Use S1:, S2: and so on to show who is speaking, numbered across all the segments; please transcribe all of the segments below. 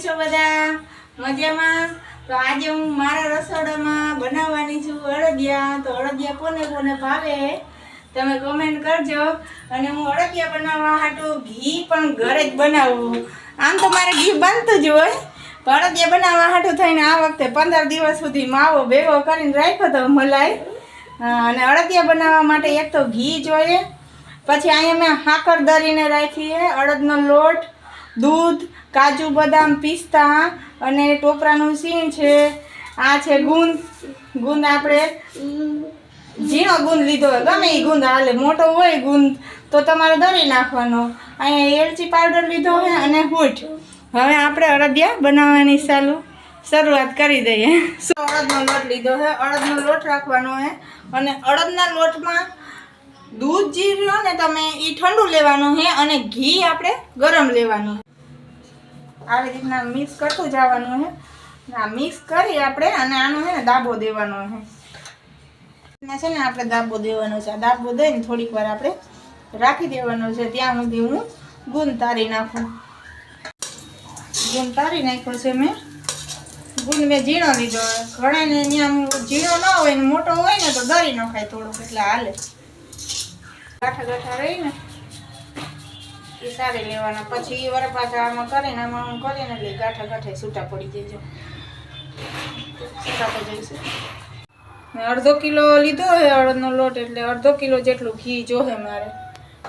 S1: છો બધા? મજામાં? તો આજે હું મારા રસોડામાં બનાવવાની છું અડદિયા તો અડદિયા કોને કોને ભાવે? તમે કમેન્ટ કરજો. અને હું અડદિયા બનાવવા હાટું ઘી પણ ઘરે જ બનાવું. આમ તો મારે ઘી બનતું જ હોય. પણ અડદિયા બનાવવા હાટું થઈને આ વખતે પંદર દિવસ સુધી માવો ભેગો કરીને રાખ્યો તો મલાઈ. અને અડદિયા બનાવવા માટે એક તો ઘી જોઈએ. પછી અહીંયા મેં હાકર દરીને રાખીએ અડદનો લોટ, દૂધ કાજુ બદામ પિસ્તા અને ટોપરાનું સીણ છે. આ છે ગુંદ. ગુંદ આપણે ઝીણો ગુંદ લીધો હોય, ગમે એ ગુંદ હાલે. મોટો હોય ગુંદ, તો તમારે દરી નાખવાનો. અહીંયા એલચી પાવડર લીધો છે અને હૂઠ. હવે આપણે અડદિયા બનાવવાની ચાલુ. શરૂઆત કરી દઈએ. સો અડદનો લોટ લીધો છે. અડદનો લોટ રાખવાનો છે. અને અડદના લોટમાં દૂધ જે રહ્યો ને તમે એ ઠંડુ લેવાનું છે અને ઘી આપણે ગરમ લેવાનું આવી રીતના મિક્સ કરતું જવાનું છે. આ મિક્સ કરી આપણે અને આનો છે ને દાબો દેવાનો છે. છે ને આપણે દાબો દેવાનો છે. આ દાબો દઈને થોડીક વાર આપણે રાખી દેવાનો છે. ત્યાં સુધી હું ગુંદ તારી નાખું. ગુંદ તારી નાખ્યો છે મેં. ગુંદ મેં ઝીણો લીધો. ઘણાને ત્યાં ઝીણો ના હોય ને મોટો હોય ને તો દરી નખાય થોડુંક એટલે હાલે. ગાંઠા ગાંઠા રહી ને એ સારી લેવાના. પછી એ વર પાછા આમાં કરીને, આમાં આમ કરીને એટલે ગાંઠા ગાંઠે છૂટા પડી જજો છૂટા પડી જશે મેં અડધો કિલો લીધો હોય અડદનો લોટ એટલે અડધો કિલો જેટલું ઘી જોશે મારે.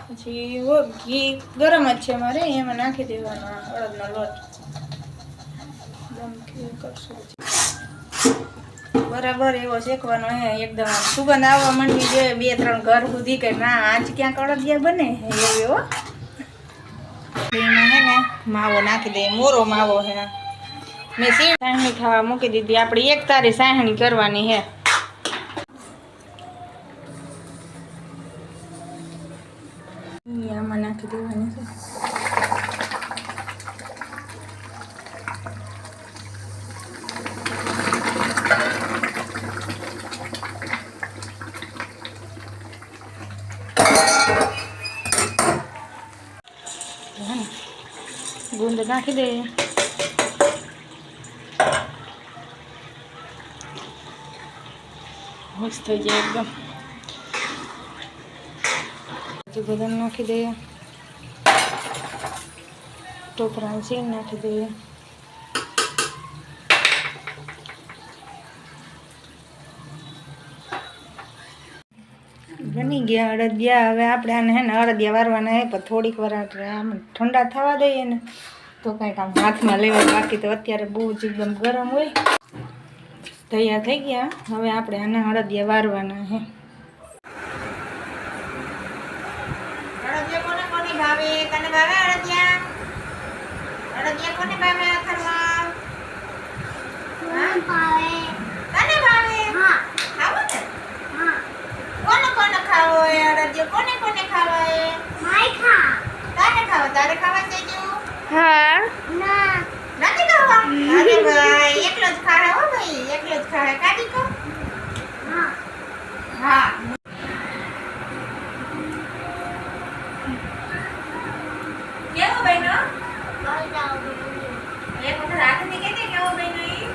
S1: પછી ઘી ગરમ જ છે મારે એમાં નાખી દેવાનો અડદનો લોટ. બરાબર એવો શેકવાનો હે, એકદમ સુગંધ આવવા માંડી છે, બે ત્રણ ઘર સુધી કે ના, આજ ક્યાંક અડદિયા બને એવું એવો? એમાં માવો નાખી દઈએ, મોરો માવો હે. મેં સાહણી ખાવા મૂકી દીધી આપણી એક તારી સાહણી કરવાની હે. આમાં નાખી દેવાની છે. ગુંદ નાખી દઈએ મિક્સ થઈ જાય એકદમ. પછી બદામ નાખી દઈએ ટોપરા સીણ નાખી દઈએ બની ગયા અડદિયા. હવે આપણે આને હે ને અડદિયા વારવાના હે, પણ થોડીક વાર આમ ઠંડા થવા દઈએ ને, તો કાંઈક આમ હાથમાં લેવા બાકી તો અત્યારે બહુ જ એકદમ ગરમ હોય. તૈયાર થઈ ગયા. હવે આપણે આને અડદિયા વારવાના હે. અડદિયા કોને કોને ભાવે? તને ભાવે અડદિયા? અડદિયા કોને ભાવે?
S2: Nhớ
S1: ở bên đó. Ở đâu? Vậy con sẽ lại cái cái cái cái bên đi.